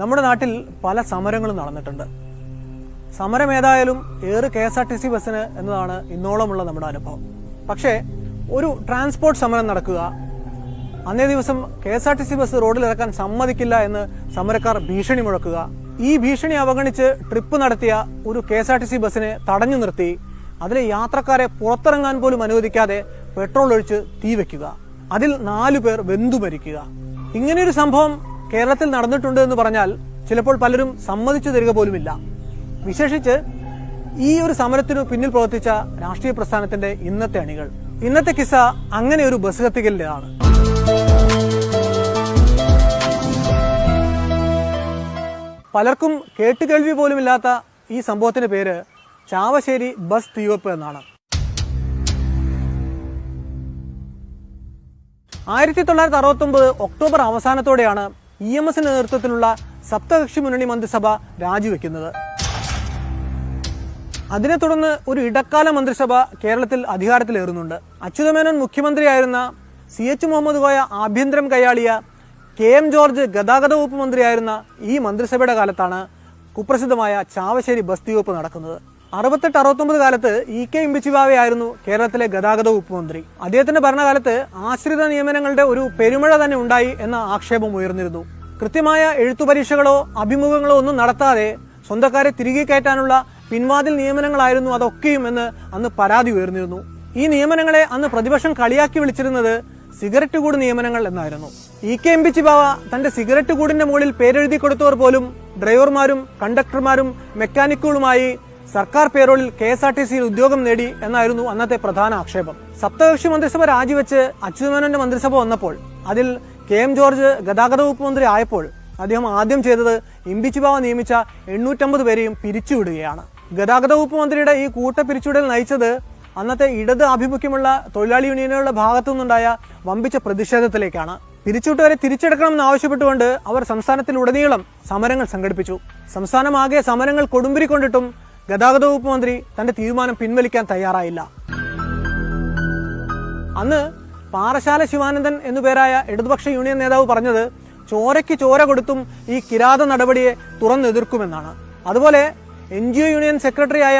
നമ്മുടെ നാട്ടിൽ പല സമരങ്ങളും നടന്നിട്ടുണ്ട്. സമരം ഏതായാലും ഏറ് K S R T C ബസ്സിന് എന്നതാണ് ഇന്നോളമുള്ള നമ്മുടെ അനുഭവം. പക്ഷേ ഒരു ട്രാൻസ്പോർട്ട് സമരം നടക്കുക അന്നേ ദിവസം K S R T C bus റോഡിൽ ഇറക്കാൻ സമ്മതിക്കില്ല എന്ന് സമരക്കാർ ഭീഷണി മുഴക്കുക ഈ ഭീഷണി അവഗണിച്ച് ട്രിപ്പ് നടത്തിയ ഒരു K S R T C ബസ്സിനെ തടഞ്ഞു നിർത്തി അതിലെ യാത്രക്കാരെ പുറത്തിറങ്ങാൻ പോലും അനുവദിക്കാതെ പെട്രോൾ ഒഴിച്ച് തീ വെക്കുക അതിൽ നാലു പേർ വെന്തു മരിക്കുക. ഇങ്ങനെയൊരു സംഭവം കേരളത്തിൽ നടന്നിട്ടുണ്ട് എന്ന് പറഞ്ഞാൽ ചിലപ്പോൾ പലരും സമ്മതിച്ചു തരിക പോലുമില്ല. വിശേഷിച്ച് ഈ ഒരു സമരത്തിനു പിന്നിൽ പ്രവർത്തിച്ച രാഷ്ട്രീയ പ്രസ്ഥാനത്തിന്റെ ഇന്നത്തെ അണികൾ. ഇന്നത്തെ കിസ അങ്ങനെ ഒരു ബസ് കത്തിക്കലിലാണ് പലർക്കും കേട്ടുകേൾവി പോലുമില്ലാത്ത ഈ സംഭവത്തിന്റെ പേര് ചാവശ്ശേരി ബസ് തീവപ്പ് എന്നാണ്. ആയിരത്തി തൊള്ളായിരത്തി അറുപത്തൊമ്പത് ഒക്ടോബർ അവസാനത്തോടെയാണ് ഇ എം എസിന്റെ നേതൃത്വത്തിലുള്ള സപ്തകക്ഷി മുന്നണി മന്ത്രിസഭ രാജിവെക്കുന്നത്. അതിനെ തുടർന്ന് ഒരു ഇടക്കാല മന്ത്രിസഭ കേരളത്തിൽ അധികാരത്തിലേറുന്നുണ്ട്. അച്യുതമേനോൻ മുഖ്യമന്ത്രിയായിരുന്ന സി എച്ച് മുഹമ്മദ് കോയ ആഭ്യന്തരം കൈയാളിയ കെ എം ജോർജ് ഗതാഗത വകുപ്പ് മന്ത്രിയായിരുന്ന ഈ മന്ത്രിസഭയുടെ കാലത്താണ് കുപ്രസിദ്ധമായ ചാവശ്ശേരി ബസ് വകുപ്പ് നടക്കുന്നത്. അറുപത്തെട്ട് അറുപത്തൊമ്പത് കാലത്ത് ഇ കെ ഇമ്പിച്ചിബാവയായിരുന്നു കേരളത്തിലെ ഗതാഗത വകുപ്പ് മന്ത്രി. അദ്ദേഹത്തിന്റെ ഭരണകാലത്ത് ആശ്രിത നിയമനങ്ങളുടെ ഒരു പെരുമഴ തന്നെ ഉണ്ടായി എന്ന ആക്ഷേപം ഉയർന്നിരുന്നു. കൃത്യമായ എഴുത്തു പരീക്ഷകളോ അഭിമുഖങ്ങളോ ഒന്നും നടത്താതെ സ്വന്തക്കാരെ തിരികെ കയറ്റാനുള്ള പിൻവാതിൽ നിയമനങ്ങളായിരുന്നു അതൊക്കെയും എന്ന് അന്ന് പരാതി ഉയർന്നിരുന്നു. ഈ നിയമനങ്ങളെ അന്ന് പ്രതിപക്ഷം കളിയാക്കി വിളിച്ചിരുന്നത് സിഗരറ്റ് കൂട് നിയമനങ്ങൾ എന്നായിരുന്നു. ഇ കെ എം പി ചിബാവ തന്റെ സിഗരറ്റ് കൂടിന്റെ മുകളിൽ പേരെഴുതി കൊടുത്തവർ പോലും ഡ്രൈവർമാരും കണ്ടക്ടർമാരും മെക്കാനിക്കുകളുമായി സർക്കാർ പേരോളിൽ കെ എസ് ആർ ടി സിയിൽ ഉദ്യോഗം നേടി എന്നായിരുന്നു അന്നത്തെ പ്രധാന ആക്ഷേപം. സപ്തകക്ഷി മന്ത്രിസഭ രാജിവെച്ച് അച്യുതമേനോന്റെ മന്ത്രിസഭ വന്നപ്പോൾ അതിൽ കെ എം ജോർജ് ഗതാഗത വകുപ്പ് മന്ത്രി ആയപ്പോൾ അദ്ദേഹം ആദ്യം ചെയ്തത് ഇമ്പിച്ചിബാവ നിയമിച്ച എണ്ണൂറ്റമ്പത് പേരെയും പിരിച്ചുവിടുകയാണ്. ഗതാഗത വകുപ്പ് മന്ത്രിയുടെ ഈ കൂട്ട പിരിച്ചുവിടൽ നയിച്ചത് അന്നത്തെ ഇടത് ആഭിമുഖ്യമുള്ള തൊഴിലാളി യൂണിയനുകളുടെ ഭാഗത്തു നിന്നുണ്ടായ വമ്പിച്ച പ്രതിഷേധത്തിലേക്കാണ്. പിരിച്ചുവിട്ടവരെ തിരിച്ചെടുക്കണമെന്ന് ആവശ്യപ്പെട്ടുകൊണ്ട് അവർ സംസ്ഥാനത്തിൽ സംസ്ഥാനത്തിലുടനീളം സമരങ്ങൾ സംഘടിപ്പിച്ചു. സംസ്ഥാനമാകെ സമരങ്ങൾ കൊടുമ്പിരിക്കൊണ്ടിട്ടും ഗതാഗത വകുപ്പ് മന്ത്രി തന്റെ തീരുമാനം പിൻവലിക്കാൻ തയ്യാറായില്ല. അന്ന് പാറശാല ശിവാനന്ദൻ എന്നു പേരായ ഇടതുപക്ഷ യൂണിയൻ നേതാവ് പറഞ്ഞത് ചോരയ്ക്ക് ചോര കൊടുത്തും ഈ കിരാത നടപടിയെ തുറന്നെതിർക്കുമെന്നാണ് അതുപോലെ എൻ ജി ഒ യൂണിയൻ സെക്രട്ടറിയായ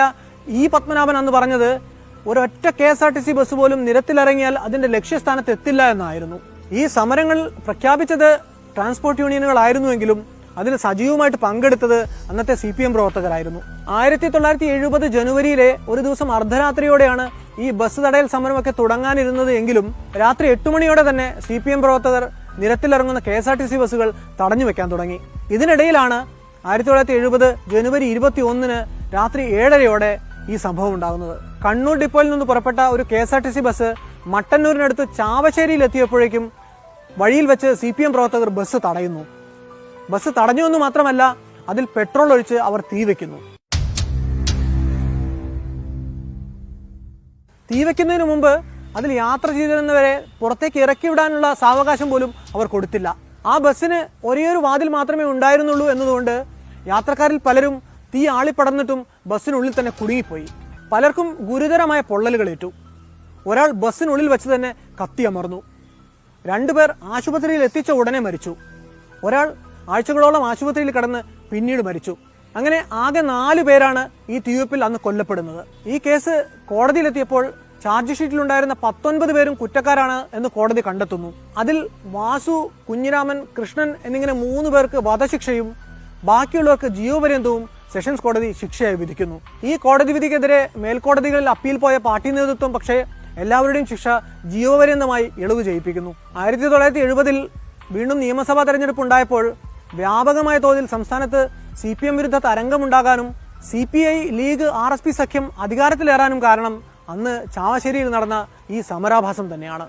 ഇ പത്മനാഭൻ അന്ന് പറഞ്ഞത് ഒരൊറ്റ K S R T C bus പോലും നിരത്തിലിറങ്ങിയാൽ അതിന്റെ ലക്ഷ്യസ്ഥാനത്ത് എത്തില്ല എന്നായിരുന്നു. ഈ സമരങ്ങൾ പ്രഖ്യാപിച്ചത് ട്രാൻസ്പോർട്ട് യൂണിയനുകളായിരുന്നുവെങ്കിലും അതിൽ സജീവമായിട്ട് പങ്കെടുത്തത് അന്നത്തെ സി പി എം പ്രവർത്തകരായിരുന്നു. ആയിരത്തി തൊള്ളായിരത്തി എഴുപത് ജനുവരിയിലെ ഒരു ദിവസം അർദ്ധരാത്രിയോടെയാണ് ഈ ബസ് തടയൽ സമരമൊക്കെ തുടങ്ങാനിരുന്നത് എങ്കിലും രാത്രി എട്ട് മണിയോടെ തന്നെ സി പി എം പ്രവർത്തകർ നിരത്തിലിറങ്ങുന്ന K S R T C ബസ്സുകൾ തടഞ്ഞു വെക്കാൻ തുടങ്ങി. ഇതിനിടയിലാണ് ആയിരത്തി തൊള്ളായിരത്തി എഴുപത് ജനുവരി ഇരുപത്തി ഒന്നിന് രാത്രി ഏഴരയോടെ ഈ സംഭവം ഉണ്ടാകുന്നത്. കണ്ണൂർ ഡിപ്പോയിൽ നിന്ന് പുറപ്പെട്ട ഒരു K S R T C bus മട്ടന്നൂരിനടുത്ത് ചാവശ്ശേരിയിൽ എത്തിയപ്പോഴേക്കും വഴിയിൽ വെച്ച് സി പി എം പ്രവർത്തകർ ബസ് തടയുന്നു. ബസ് തടഞ്ഞു എന്ന് മാത്രമല്ല അതിൽ പെട്രോൾ ഒഴിച്ച് അവർ തീ വെക്കുന്നു. തീ വെക്കുന്നതിന് മുമ്പ് അതിൽ യാത്ര ചെയ്തിരുന്നവരെ പുറത്തേക്ക് ഇറക്കി വിടാനുള്ള സാവകാശം പോലും അവർ കൊടുത്തില്ല. ആ ബസ്സിന് ഒരേയൊരു വാതിൽ മാത്രമേ ഉണ്ടായിരുന്നുള്ളൂ എന്നതുകൊണ്ട് യാത്രക്കാരിൽ പലരും തീ ആളിപ്പടർന്നിട്ടും ബസ്സിനുള്ളിൽ തന്നെ കുടുങ്ങിപ്പോയി. പലർക്കും ഗുരുതരമായ പൊള്ളലുകളേറ്റു ഒരാൾ ബസ്സിനുള്ളിൽ വെച്ച് തന്നെ കത്തിയമർന്നു രണ്ടുപേർ ആശുപത്രിയിൽ എത്തിച്ച ഉടനെ മരിച്ചു. ഒരാൾ ആഴ്ചകളോളം ആശുപത്രിയിൽ കടന്ന് പിന്നീട് മരിച്ചു. അങ്ങനെ ആകെ നാല് പേരാണ് ഈ തീവെപ്പിൽ അന്ന് കൊല്ലപ്പെടുന്നത്. ഈ കേസ് കോടതിയിലെത്തിയപ്പോൾ ചാർജ് ഷീറ്റിലുണ്ടായിരുന്ന പത്തൊൻപത് പേരും കുറ്റക്കാരാണ് എന്ന് കോടതി കണ്ടെത്തുന്നു. അതിൽ വാസു കുഞ്ഞിരാമൻ കൃഷ്ണൻ എന്നിങ്ങനെ മൂന്ന് പേർക്ക് വധശിക്ഷയും ബാക്കിയുള്ളവർക്ക് ജീവപര്യന്തവും സെഷൻസ് കോടതി ശിക്ഷയായി വിധിക്കുന്നു. ഈ കോടതി വിധിക്കെതിരെ മേൽക്കോടതികളിൽ അപ്പീൽ പോയ പാർട്ടി നേതൃത്വം പക്ഷേ എല്ലാവരുടെയും ശിക്ഷ ജീവപര്യന്തമായി ഇളവ് ചെയ്യിപ്പിക്കുന്നു. ആയിരത്തി തൊള്ളായിരത്തി എഴുപതിൽ വീണ്ടും നിയമസഭാ തെരഞ്ഞെടുപ്പ് ഉണ്ടായപ്പോൾ വ്യാപകമായ തോതിൽ സംസ്ഥാനത്ത് സി പി എം വിരുദ്ധ തരംഗമുണ്ടാകാനും C P I league R S P സഖ്യം അധികാരത്തിലേറാനും കാരണം അന്ന് ചാവശ്ശേരിയിൽ നടന്ന ഈ സമരാഭാസം തന്നെയാണ്.